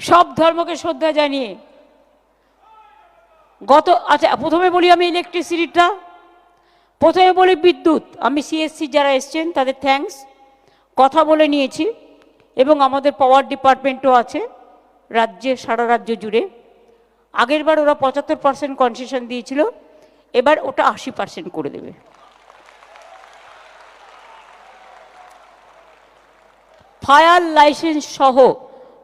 সব ধর্মকে শ্রদ্ধা জানিয়ে। গত আচ্ছা প্রথমে বলি আমি ইলেকট্রিসিটিটা প্রথমে বলি বিদ্যুৎ। আমি সিএসসি যারা এসছেন, তাদের থ্যাঙ্কস কথা বলে নিয়েছি। এবং আমাদের পাওয়ার ডিপার্টমেন্টও আছে, রাজ্যে, সারা রাজ্য জুড়ে। আগেরবার ওরা পঁচাত্তর পার্সেন্ট কনসেশন দিয়েছিল। এবার ওটা আশি পার্সেন্ট করে দেবে। ফায়ার লাইসেন্স সহ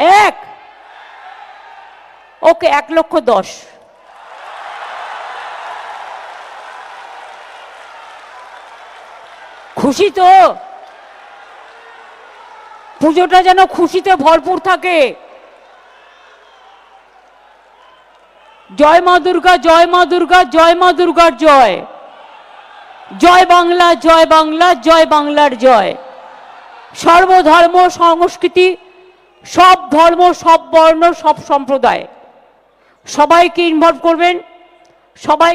এক। ওকে এক লক্ষ দশ। খুশি তো? পুজোটা যেন খুশিতে ভরপুর থাকে। জয় মা দুর্গা, জয় মা দুর্গা, জয় মা দুর্গার জয়। জয় বাংলা জয় বাংলা, জয় বাংলার জয়। সর্বধর্ম, সংস্কৃতি সব ধর্ম সব বর্ণ সব সম্প্রদায় সবাইকে ইনভলভ করবেন সবাই